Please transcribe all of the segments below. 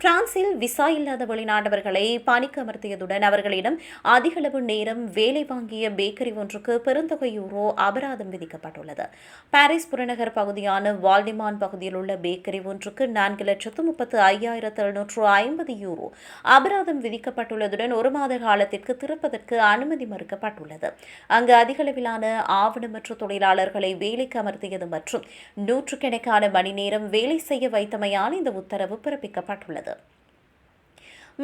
பிரான்சில் விசா இல்லாத வெளிநாட்டவர்களை பணிக்கு அமர்த்தியதுடன் அவர்களிடம் அதிகளவு நேரம் வேலை வாங்கிய பேக்கரி ஒன்றுக்கு பெருந்தொகை யூரோ அபராதம் விதிக்கப்பட்டுள்ளது. பாரிஸ் புறநகர் பகுதியான வால்டிமான் பகுதியில் உள்ள பேக்கரி ஒன்றுக்கு நான்கு லட்சத்து முப்பத்து ஐயாயிரத்து எழுநூற்று ஐம்பது யூரோ அபராதம் விதிக்கப்பட்டுள்ளதுடன் ஒரு மாத காலத்திற்கு திறப்பதற்கு அனுமதி மறுக்கப்பட்டுள்ளது. அங்கு அதிகளவிலான ஆவணமற்ற தொழிலாளர்களை வேலைக்கு அமர்த்தியது மற்றும் நூற்றுக்கணக்கான மணி நேரம் வேலை செய்ய வைத்தமையால் இந்த உத்தரவு பிறப்பிக்கப்பட்டுள்ளது.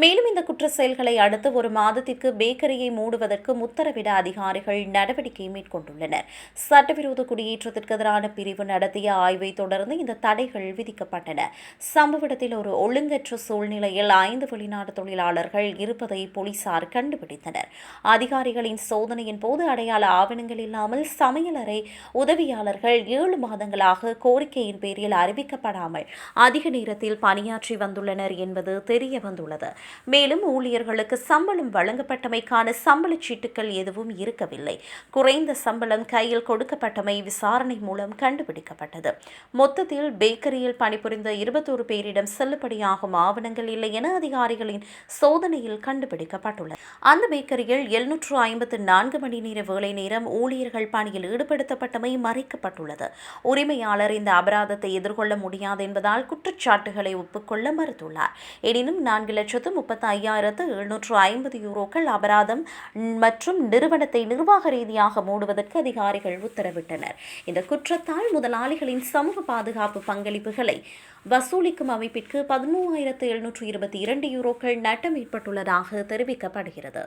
மேலும் இந்த குற்ற செயல்களை அடுத்து ஒரு மாதத்திற்கு பேக்கரியை மூடுவதற்கு உத்தரவிட அதிகாரிகள் நடவடிக்கை மேற்கொண்டுள்ளனர். சட்டவிரோத குடியேற்றத்திற்கு எதிரான பிரிவு நடத்திய ஆய்வை தொடர்ந்து இந்த தடைகள் விதிக்கப்பட்டன. சம்பவ இடத்தில் ஒரு ஒழுங்கற்ற சூழ்நிலையில் ஐந்து வெளிநாட்டு தொழிலாளர்கள் இருப்பதை போலீசார் கண்டுபிடித்தனர். அதிகாரிகளின் சோதனையின் போது அடையாள ஆவணங்கள் இல்லாமல் சமையலறை உதவியாளர்கள் ஏழு மாதங்களாக கோரிக்கையின் பேரில் அறிவிக்கப்படாமல் அதிக நேரத்தில் பணியாற்றி வந்துள்ளனர் என்பது தெரிய வந்துள்ளது மேலும் ஊழியர்களுக்கு சம்பளம் வழங்கப்பட்டமைக்கான சம்பளச் சீட்டுகள் எதுவும் இருக்கவில்லை. குறைந்த சம்பளம் கையில் கொடுக்கப்பட்டமை விசாரணை மூலம் கண்டுபிடிக்கப்பட்டது. மொத்தத்தில் பேக்கரியில் பணிபுரிந்த இருபத்தோரு பேரிடம் செல்லுபடியாகும் ஆவணங்கள் இல்லை என அதிகாரிகளின் சோதனையில் கண்டுபிடிக்கப்பட்டுள்ளது. அந்த பேக்கரியில் எழுநூற்று ஐம்பத்து நான்கு மணி நேர வேலை நேரம் ஊழியர்கள் பணியில் ஈடுபடுத்தப்பட்டமை மறைக்கப்பட்டுள்ளது. உரிமையாளர் இந்த அபராதத்தை எதிர்கொள்ள முடியாது என்பதால் குற்றச்சாட்டுகளை ஒப்புக்கொள்ள மறுத்துள்ளார். எனினும் நான்கு லட்சத்து முப்பத்தி ஐயாயிரத்து எழுநூற்று ஐம்பது யூரோக்கள் அபராதம் மற்றும் நிறுவனத்தை நிர்வாக ரீதியாக மூடுவதற்கு அதிகாரிகள் உத்தரவிட்டனர். இந்த குற்றத்தால் முதலாளிகளின் சமூக பாதுகாப்பு பங்களிப்புகளை வசூலிக்கும் அமைப்பிற்கு பதிமூவாயிரத்து எழுநூற்று இருபத்தி இரண்டு யூரோக்கள் நட்டம் ஏற்பட்டுள்ளதாக தெரிவிக்கப்படுகிறது.